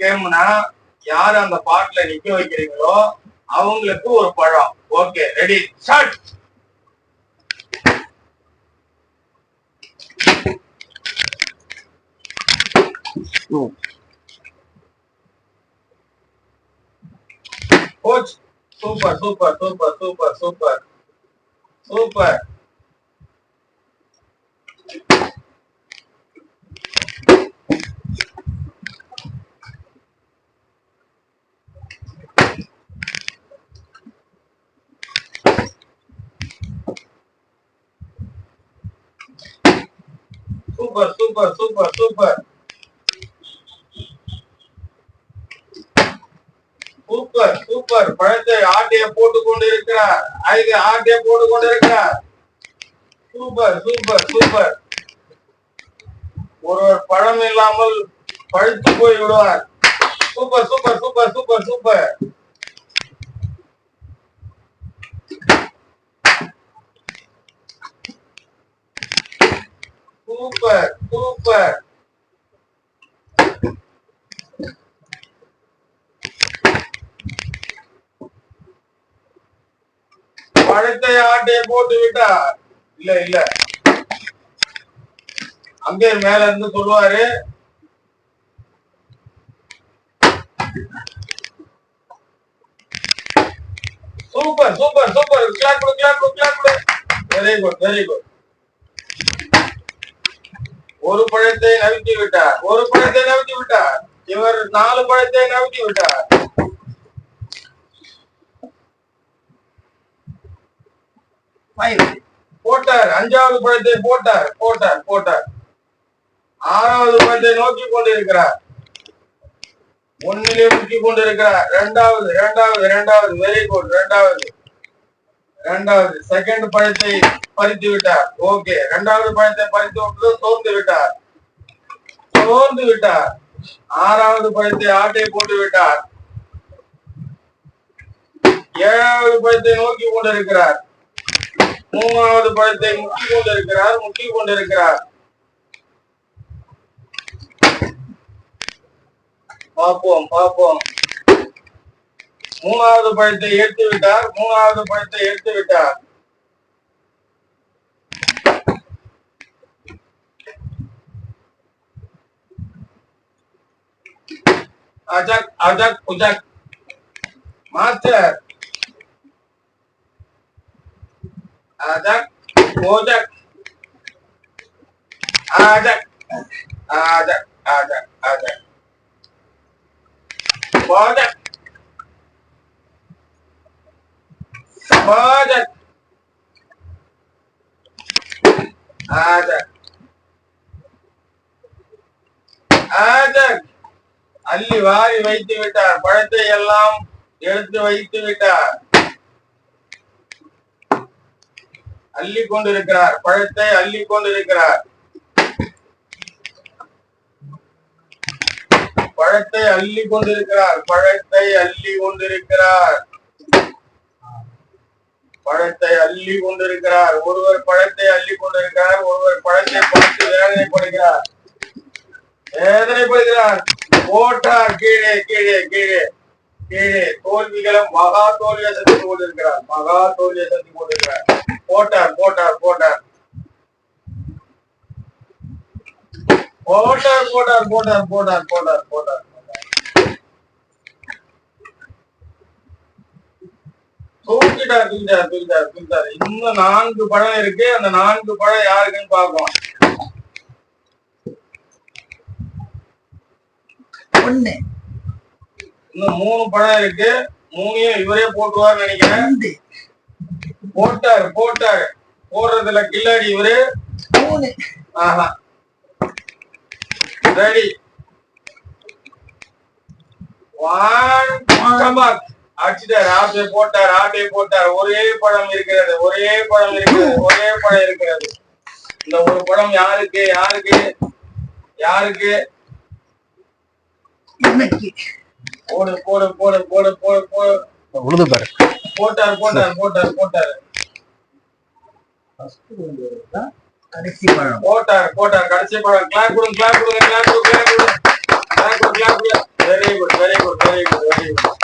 கேம்னா யார் அந்த பாட்டுல நிக்க வைக்கிறீங்களோ அவங்களுக்கு ஒரு பழம். Okay ready start. Coach super super super super super super super super super super super super பழத்தை ஆட்டைய போட்டு கொண்டு இருக்கிறார் ஐந்து ஆட்டைய போட்டு கொண்டு இருக்கிறார் சூப்பர் சூப்பர் சூப்பர் ஒருவர் பழம் இல்லாமல் பழுத்து போய் விடுவார் super super super super super super super பழத்தை ஆட்டையை போட்டு விட்டா இல்ல இல்ல அங்கே மேல இருந்து சொல்லுவாரு சூப்பர் சூப்பர் சூப்பர் கிளாக் கொடு கிளாக் கொடு கிளாக் கொடு வெரி குட் வெரி குட் ஒரு பழத்தை நவிட்டி விட்டார். ஒரு பழத்தை நவிட்டி விட்டார். இவர் நாலு பழத்தை நவிட்டி விட்டார். போட்டார். அஞ்சாவது பழத்தை போட்டார். போட்டார். போட்டார். ஆறாவது பழத்தை நோக்கி கொண்டிருக்கிறார். ஒன்னிலே முக்கி கொண்டிருக்கிறார். இரண்டாவது இரண்டாவது இரண்டாவது வெரி குட் இரண்டாவது இரண்டாவது செகண்ட் பழத்தை பறித்து விட்டார். ஓகே. இரண்டாவது பழத்தை பறித்து விட்டு சோர்ந்து விட்டார். சோர்ந்து விட்டார். ஆறாவது பழத்தை ஆட்டை போட்டு விட்டார். ஏழாவது பழத்தை நோக்கி கொண்டிருக்கிறார். மூணாவது பழத்தை முக்கி கொண்டிருக்கிறார் முக்கி கொண்டிருக்கிறார். பார்ப்போம் பார்ப்போம். மூணாவது பழத்தை எடுத்து விட்டார் மூணாவது பழத்தை எடுத்து விட்டார். Ocak, Ocak, Ocak. Master. Ocak, Ocak. Ocak, Ocak, Ocak, Ocak. Ocak. Ocak. Ocak. Ocak. அள்ளி வாரி வைத்து விட்டார். பழத்தை எல்லாம் எடுத்து வைத்து விட்டார். அள்ளி கொண்டிருக்கிறார். பழத்தை அள்ளி கொண்டிருக்கிறார். பழத்தை அள்ளி கொண்டிருக்கிறார். பழத்தை அள்ளி கொண்டிருக்கிறார். பழத்தை அள்ளி கொண்டிருக்கிறார். ஒருவர் பழத்தை அள்ளி கொண்டிருக்கிறார். ஒருவர் பழத்தை பார்த்து வேதனைப்படுகிறார். வேதனைப்படுகிறார். போட்டார் கீழே கீழே கீழே. கீழே. தோல்விகளை மகா தோல்வியை சந்தி கொண்டிருக்கிறார். மகா தோல்வியை சந்தி கொண்டிருக்கிறார். போட்டார் போட்டார் போட்டார். போட்டார் போட்டார் போட்டார் போட்டார் போட்டார் போட்டார். தூக்கிட்டார் தூக்கிட்டார் தூக்கிட்டார் தூக்கிட்டார். இன்னும் நான்கு பழம் இருக்கு. அந்த நான்கு பழம் யாருக்குன்னு பார்ப்போம். ஒண்ணு. இன்னும் மூணு பழம் இருக்கு. மூணையும் இவரே போட்டுவார்னு நினைக்கிறேன். போட்டார் போட்டார். போடுறதுல கில்லாடி இவரு. மூணு. ஆஹா. ரெடி. அடிச்சிட்டார். ஆட்டை போட்டார் ஆட்டை போட்டார். ஒரே பழம் இருக்கிறது ஒரே பழம் இருக்கிறது ஒரே பழம் இருக்கிறது. இந்த ஒரு பழம் யாருக்கு யாருக்கு யாருக்கு? இன்னைக்கு. போடு போடு போடு போடு போடு போடு. உழுது பாரு. போட்டார் போட்டார் போட்டார் போட்டார். கடைசி பழம். போட்டார் போட்டார் கடைசி பழம். கிளாப் கொடுங்க கிளாப் கொடுங்க கிளாப் கொடுங்க கிளாப் கொடுங்க. கிளாப் கொடுங்க கிளாப் கொடுங்க. Very very good very good